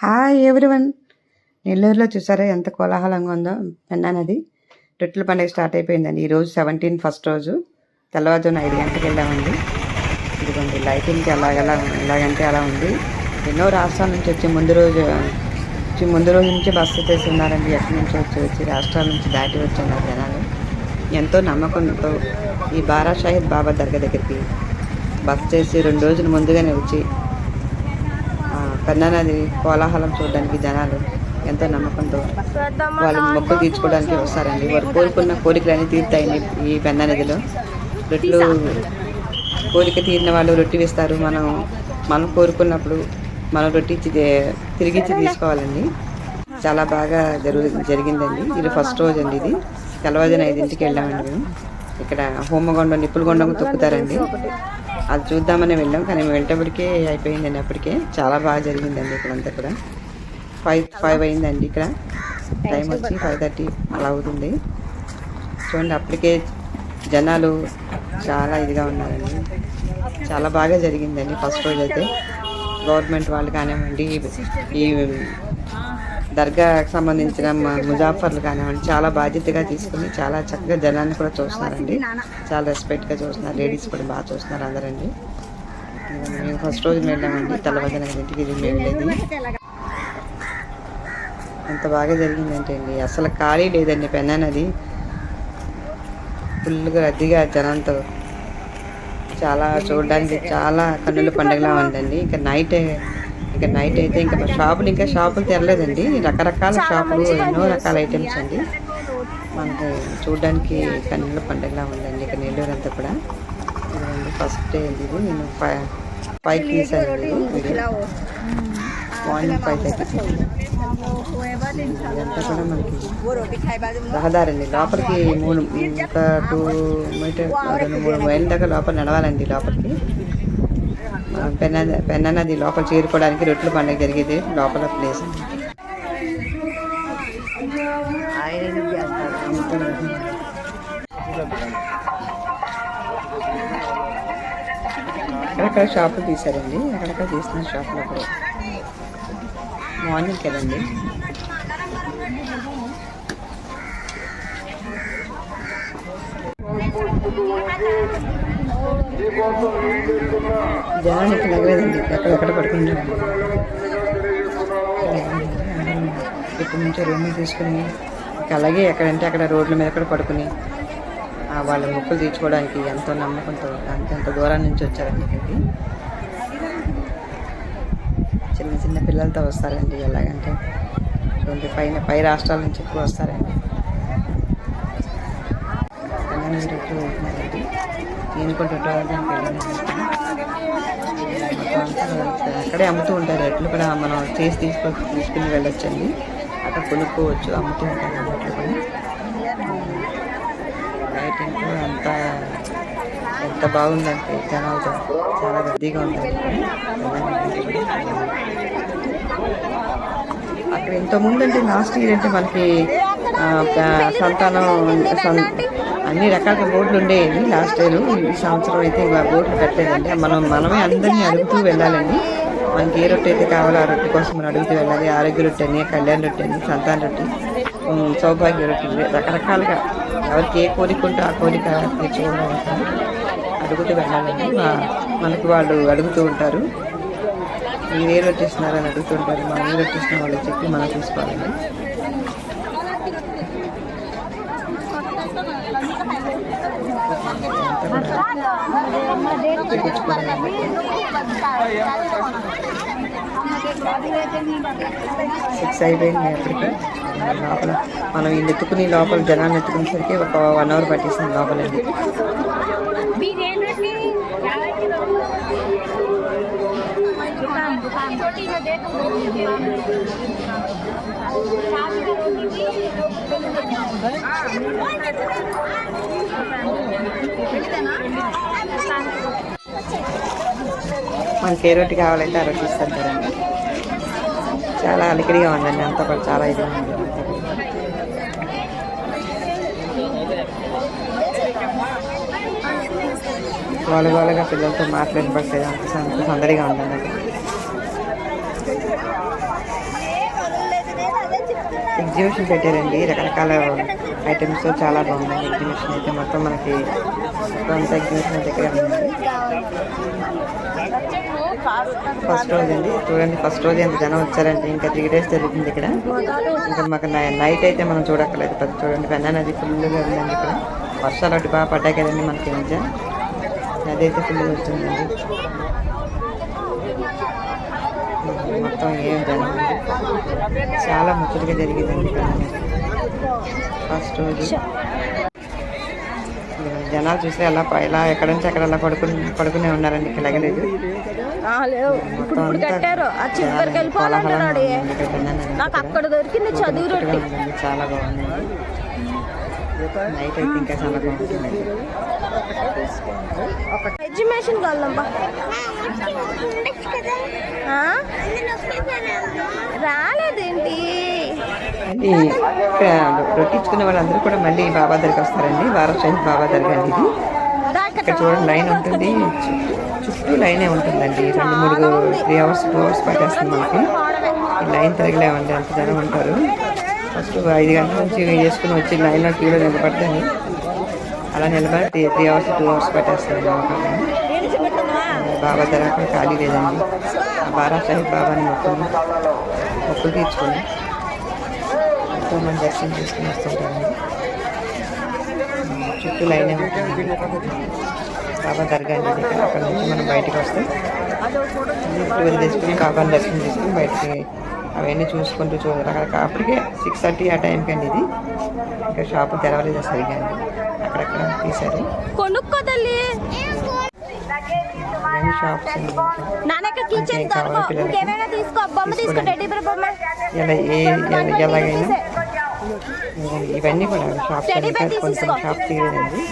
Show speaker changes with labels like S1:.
S1: Hi everyone నెల్లూరులో చూసారా ఎంత కోలాహలంగా ఉందో? పెన్నా నది. రొట్టెల పండుగ స్టార్ట్ అయిపోయిందండి. ఈరోజు సెవెంటీన్ ఫస్ట్ రోజు. తెల్లవారుజామున ఐదు గంటలకు వెళ్ళామండి. ఇదిగోండి లైటింగ్కి అలాగలా ఎలాగంటే అలా ఉంది. ఎన్నో రాష్ట్రాల నుంచి వచ్చి ముందు రోజు వచ్చి ముందు రోజు నుంచి బస్సు చేసి ఉన్నారండి. ఎక్కడి నుంచి వచ్చి వచ్చి రాష్ట్రాల నుంచి దాటి వచ్చి ఉన్నారు జనాలు. ఎంతో నమ్మకంతో ఈ బారా షాహిద్ బాబా దర్గా దగ్గరికి బస్ చేసి రెండు రోజులు ముందుగానే వచ్చి పెద్దనది కోలాహలం చూడడానికి జనాలు ఎంతో నమ్మకంతో వాళ్ళు మొక్కులు తీర్చుకోవడానికి వస్తారండి. వారు కోరుకున్న కోరికలన్నీ తీరుతాయండి ఈ పెద్దనదిలో నదిలో. రొట్టెలు కోరిక తీరిన వాళ్ళు రొట్టె ఇస్తారు మనం మనం కోరుకున్నప్పుడు మనం రొట్టె ఇచ్చి తిరిగి ఇచ్చి తీసుకోవాలండి. చాలా బాగా జరుగు జరిగిందండి. ఇది ఫస్ట్ రోజు అండి ఇది. తెల్లవారుజాన ఐదింటికి వెళ్ళామండి మేము. ఇక్కడ హోమగొండం నిప్పుల గుండం తొక్కుతారండి. అది చూద్దామని వెళ్ళాం కానీ మేము వెళ్ళేటప్పటికే అయిపోయిందండి అప్పటికే. చాలా బాగా జరిగిందండి ఇక్కడంతా కూడా. ఫైవ్ ఫైవ్ అయిందండి ఇక్కడ. టైం వచ్చి ఫైవ్ థర్టీ అలా అవుతుంది. చూడండి అప్పటికే జనాలు చాలా ఇదిగా ఉన్నారండి. చాలా బాగా జరిగిందండి ఫస్ట్ రోజు అయితే గవర్నమెంట్ వాళ్ళు కానివ్వండి ఈ దర్గాకు సంబంధించిన ముజాఫర్లు కానివ్వండి చాలా బాధ్యతగా తీసుకుని చాలా చక్కగా జనాన్ని కూడా చూస్తున్నారండి. చాలా రెస్పెక్ట్గా చూస్తున్నారు. లేడీస్ కూడా బాగా చూస్తున్నారు అందరండి. మేము ఫస్ట్ రోజు వెళ్ళామండి. తెల్లవారుజాన ఇంటికి ఇది వెళ్ళేది. ఎంత బాగా జరిగిందంటే అండి. అసలు ఖాళీ లేదండి పెన్నా నది. ఫుల్గా రద్దీగా జనంతో చాలా చూడడానికి చాలా కన్నుల పండుగలా ఉందండి. ఇంకా నైట్ ఇంకా నైట్ అయితే ఇంకా షాపులు ఇంకా షాపులు తెరలేదండి రకరకాల షాపులు ఎన్నో రకాల ఐటమ్స్ అండి మనకి చూడడానికి కన్నుల పండుగలా ఉందండి ఇక నెల్లూరు అంతా కూడా ఫస్ట్ డే ఇది నేను ఫైవ్ తీసాను మార్నింగ్ ఫైవ్ థర్టీ ఇదంతా కూడా మనకి రహదారి అండి లోపలికి మూడు ఒక టూ మీటర్ రెండు మూడు మైళ్ళ దాకా లోపల నడవాలండి లోపలికి పెన్నా పెన్నా నది లోపల చేరుకోవడానికి రొట్టెల పండుగ జరిగేది. లోపల ప్లేస్ అక్కడక్కడ షాపులు తీశారండి. అక్కడక్కడ తీసిన షాపులు అక్కడ. మార్నింగ్ కదండి. జనాలు ఇక్కడ ఎగలేదండి ఎక్కడెక్కడ పడుకుంటారు ఇక్కడ నుంచి రూమ్ని తీసుకుని అలాగే ఎక్కడంటే అక్కడ రోడ్ల మీద కూడా పడుకుని వాళ్ళ మొక్కులు తీర్చుకోవడానికి ఎంతో నమ్మకంతో అంత దూరం నుంచి వచ్చారండి ఇక్కడికి. చిన్న చిన్న పిల్లలతో వస్తారండి ఎలాగంటే పైన పై రాష్ట్రాల నుంచి ఎక్కువ వస్తారండి. అలానే మీరు ఎక్కువ వెళ్తున్నారండి నేను కూడా దానికి వెళ్ళాను. అక్కడే అమ్ముతూ ఉంటారు. ఎట్లు కూడా మనం చేసి తీసుకో తీసుకుని వెళ్ళొచ్చండి. అక్కడ కొనుక్కోవచ్చు అమ్ముతూ ఉంటారు అన్నట్లు కూడా లైటింగ్ కూడా అంతా ఎంత బాగుందంటే జనాలతో చాలా రద్దీగా ఉంటుంది అక్కడ ఇంతకుముందు అంటే లాస్ట్ ఇయర్ అంటే మనకి సంతానం అన్ని రకాల బోర్డులు ఉండేవి లాస్ట్ ఇయర్. ఈ సంవత్సరం అయితే బోర్డులు పెట్టలేదండి మనం మనమే అందరినీ అడుగుతూ వెళ్ళాలండి. మనకి ఏ రొట్టె అయితే కావాలో ఆ రొట్టె కోసం మనం అడుగుతూ వెళ్ళాలి. ఆరోగ్య రొట్టె అని కళ్యాణ రొట్టె అని సంతాన రొట్టె సౌభాగ్య రొట్టె రకరకాలుగా ఎవరికి ఏ కోరిక ఉంటే ఆ కోరిక ఉంటారు అడుగుతూ వెళ్ళాలండి. మనకు మనకి వాళ్ళు అడుగుతూ ఉంటారు. మీరు ఏ రొట్టె ఇస్తున్నారని అడుగుతుంటారు మనం ఏ రొట్టె ఇస్తున్న వాళ్ళు చెప్పి మనం తీసుకోవాలండి సిక్స్ అయిపోయింది అప్పటికి లోపల మనం ఈ ఎత్తుకుని లోపల జనాన్ని ఎత్తుకునేసరికి ఒక వన్ అవర్ పట్టేసింది లోపలండి మనకి ఏ రొట్టి కావాలంటే ఆ రొట్టె ఇస్తారు కదండి. చాలా అలికిడిగా ఉందండి అంతా కూడా చాలా ఇదిగా ఉంది. గోలగోలగా పిల్లలతో మాట్లాడి అంత సందడిగా ఉందండి. ఎగ్జిబిషన్ పెట్టారండి. రకరకాల ఐటమ్స్ చాలా బాగున్నాయి. ఎగ్జిబిషన్ అయితే మొత్తం మనకి అంత ఎగ్జిబిషన్ దగ్గర ఉంది. ఫస్ట్ రోజు అండి. చూడండి ఫస్ట్ రోజు ఎంత జనం వచ్చారంటే ఇంకా త్రీ డేస్ జరుగుతుంది ఇక్కడ. ఇంకా మాకు నైట్ అయితే మనం చూడక్కర్లేదు. పెద్ద చూడండి పెన్నా నది ఫుల్గా ఉందండి ఇక్కడ. వర్షాలు ఒకటి బాగా పడ్డాయి కదండి మనకి ఈ మధ్య. నది అయితే ఫుల్గా వస్తుందండి. మొత్తం ఏం జనం ఉంది. చాలా ముచ్చటగా జరిగిందండి ఫస్ట్ రోజు. జనాలు చూస్తే అలా ఇలా ఎక్కడి నుంచి అక్కడ అలా పడుకుని పడుకునే ఉన్నారండి ఇక్కడ లెగలేదు.
S2: నాకు అక్కడ దొరికింది చదువు రొట్టి.
S1: చాలా బాగుందండి నైట్ అయితే ఇంకా చాలా బాగుంటుందండి
S2: ఎడ్యుకేషన్ వెళ్దాం రాలేదేంటి?
S1: మళ్ళీ ఇక్కడ రొట్టించుకునే వాళ్ళందరూ కూడా మళ్ళీ బాబా దగ్గరికి వస్తారండి. వారసైన్ బాబా దగ్గర అండి ఇది ఇక్కడ చూడండి లైన్ ఉంటుంది. చుట్టూ- లైనే ఉంటుందండి. రెండు మూడు త్రీ అవర్స్ టూ అవర్స్ పట్టేస్తుంది మనకి లైన్ తిరగలేమండి అంత జనం ఉంటారు. ఫస్ట్ ఐదు గంటల నుంచి చేసుకుని వచ్చి లైన్లో క్యూలో నిలబడతాను అలా నిలబడి three three hours two hours పెట్టేస్తాను బాబా దగ్గర అక్కడ ఖాళీ లేదండి. బారా సాహిబ్ బాబాని మొత్తం మొక్కులు తీర్చుకొని ఎంతో మంది దర్శనం చేసుకుని వస్తుంటారండి చుట్టూ లైన్ ఉంటుంది. బాబా దర్గా అండి అక్కడ నుంచి మనం బయటకు వస్తే టూర్ తెచ్చుకుని బాబాని దర్శనం చేసుకుని బయటికి అవన్నీ చూసుకుంటూ చూ అక్కడికి అప్పటికే సిక్స్ థర్టీ ఆ టైంకి అండి ఇది. ఇంకా షాపు తెరవలేదు సరిగా అక్కడక్కడ తీశారు.
S2: కొనుక్కో తల్లి.
S1: ఇవన్నీ ఎలాగైనా. కూడా
S2: తీసుకో.
S1: షాప్ తీయలేదండి.